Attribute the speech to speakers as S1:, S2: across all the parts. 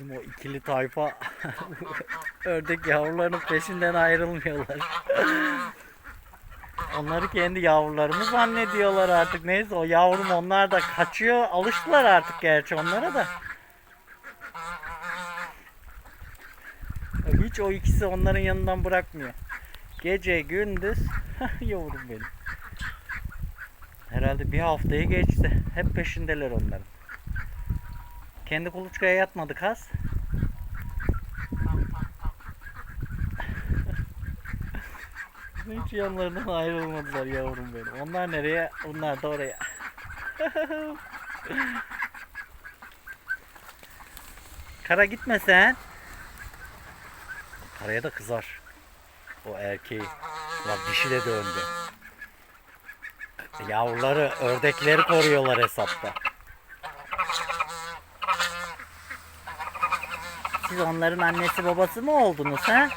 S1: Bizim o ikili tayfa ördek yavrularının peşinden ayrılmıyorlar. Onları kendi yavrularımı zannediyorlar artık. Neyse o yavrum onlar da kaçıyor. Alıştılar artık gerçi onlara da. Hiç o ikisi onların yanından bırakmıyor. Gece gündüz yavrum benim. Herhalde bir haftayı geçti. Hep peşindeler onların. Kendi kuluçkaya yatmadı kaz. Hiç yanlarından ayrılmadılar yavrum benim. Onlar nereye? Onlar da oraya. Kara gitme sen. Karaya da kızar. O erkeği. Bak dişi de döndü. Yavruları, ördekleri koruyorlar hesapta. Siz onların annesi babası mı oldunuz ha?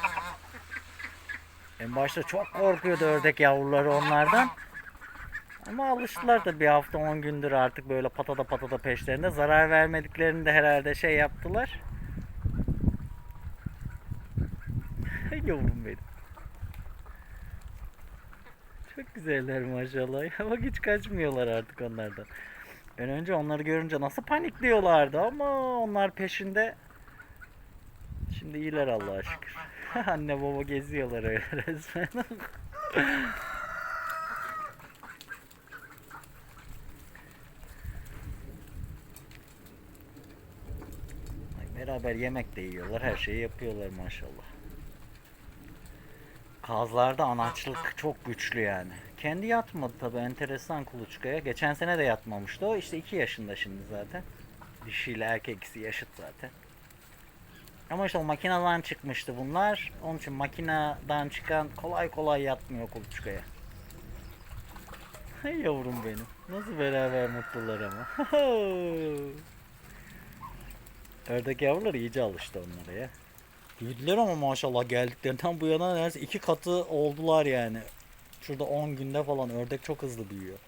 S1: En başta çok korkuyordu ördek yavruları onlardan. Ama alıştılar da bir hafta 10 gündür artık böyle patada patada peşlerinde. Zarar vermediklerini de herhalde şey yaptılar. Yavrum benim. Çok güzeller maşallah. Bak hiç kaçmıyorlar artık onlardan. Ben önce onları görünce nasıl panikliyorlardı ama onlar peşinde. Şimdi iyiler Allah'a şükür. Anne baba geziyorlar öyle resmen. Beraber yemek de yiyorlar, her şeyi yapıyorlar maşallah. Kazlarda anaçlık çok güçlü yani. Kendi yatmadı tabi enteresan kuluçkaya. Geçen sene de yatmamıştı o. İşte 2 yaşında şimdi zaten. Dişiyle erkeksi yaşıt zaten. Ama işte o makineden çıkmıştı bunlar. Onun için makineden çıkan kolay kolay yatmıyor kuluçkaya. Hey yavrum benim. Nasıl beraber mutlular ama. Ördek yavruları iyice alıştı onlara ya. Büyüdüler ama maşallah geldiklerinden bu yana neredeyse iki katı oldular yani. Şurada 10 günde falan ördek çok hızlı büyüyor.